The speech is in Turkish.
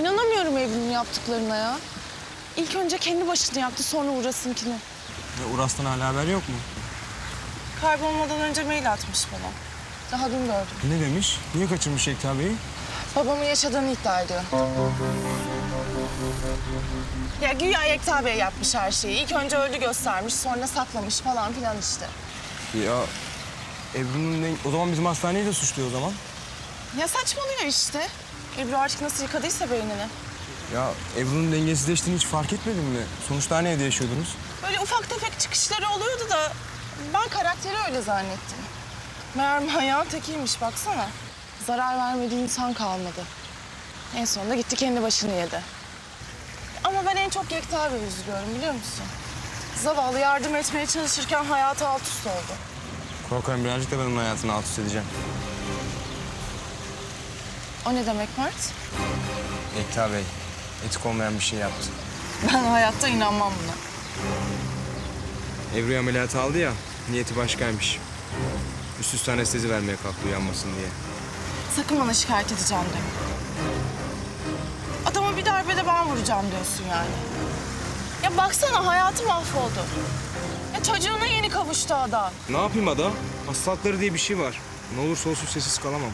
İnanamıyorum Ebru'nun yaptıklarına ya. İlk önce kendi başını yaptı sonra Uras'ınkini. Ve Uras'tan hala haber yok mu? Kaybolmadan önce mail atmış bana. Daha dün gördüm. Ne demiş? Niye kaçırmış Yekta Bey'i? Babamın yaşadığını iddia ediyor. Ya güya Yekta Bey yapmış her şeyi. İlk önce öldü göstermiş, sonra saklamış falan filan işte. Ya Ebru'nun ne... O zaman bizim hastaneyi de suçluyor o zaman. Ya saçmalıyor işte. Ebru artık nasıl yıkadıysa beynini. Ya Ebru'nun dengesizleştiğini hiç fark etmedin mi? Sonuçta aynı evde yaşıyordunuz. Böyle ufak tefek çıkışları oluyordu da ben karakteri öyle zannettim. Meğer manyağın tekiymiş baksana. Zarar vermediği insan kalmadı. En sonunda gitti kendi başını yedi. Ama ben en çok Yekta Bey'i üzülüyorum biliyor musun? Zavallı yardım etmeye çalışırken hayatı alt üst oldu. Korkarım birazcık da ben onun hayatını alt üst edeceğim. O ne demek Mert? Yekta Bey, etik olmayan bir şey yaptı. Ben hayatta inanmam buna. Ebru'yu ameliyata aldı ya, niyeti başkaymış. Üst üste anestezi vermeye kalktı uyanmasın diye. Sakın bana şikayet edeceğim deme. Adama bir darbede ben vuracağım diyorsun yani. Ya baksana hayatı mahvoldu. Ya çocuğuna yeni kavuştu adam. Ne yapayım adam? Hastalıkları diye bir şey var. Ne olursa olsun sessiz kalamam.